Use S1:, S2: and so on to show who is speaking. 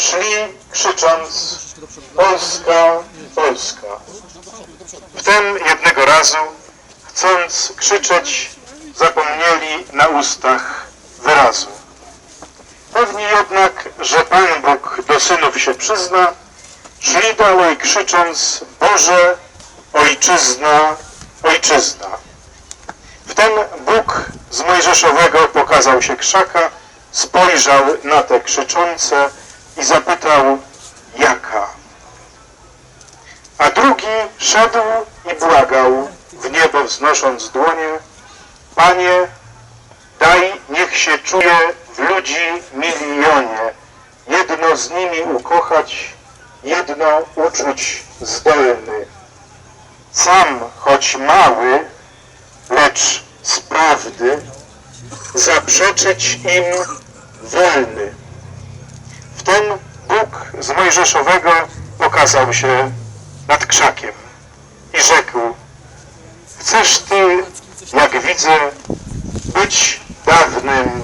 S1: szli krzycząc Polska, Polska. Wtem jednego razu, chcąc krzyczeć, zapomnieli na ustach wyrazu. Pewni jednak, że Pan Bóg do synów się przyzna, szli dalej krzycząc Boże, Ojczyzna, Ojczyzna. Wtem Bóg z Mojżeszowego pokazał się krzaka, spojrzał na te krzyczące i zapytał, jaka? A drugi szedł i błagał, w niebo wznosząc dłonie, Panie, daj, niech się czuje w ludzi milionie, jedno z nimi ukochać, jedno uczuć zdolny. Sam, choć mały, lecz z prawdy, zaprzeczyć im wolny. Wtem Bóg z Mojżeszowego pokazał się nad krzakiem i rzekł, chcesz Ty, jak widzę, być dawnym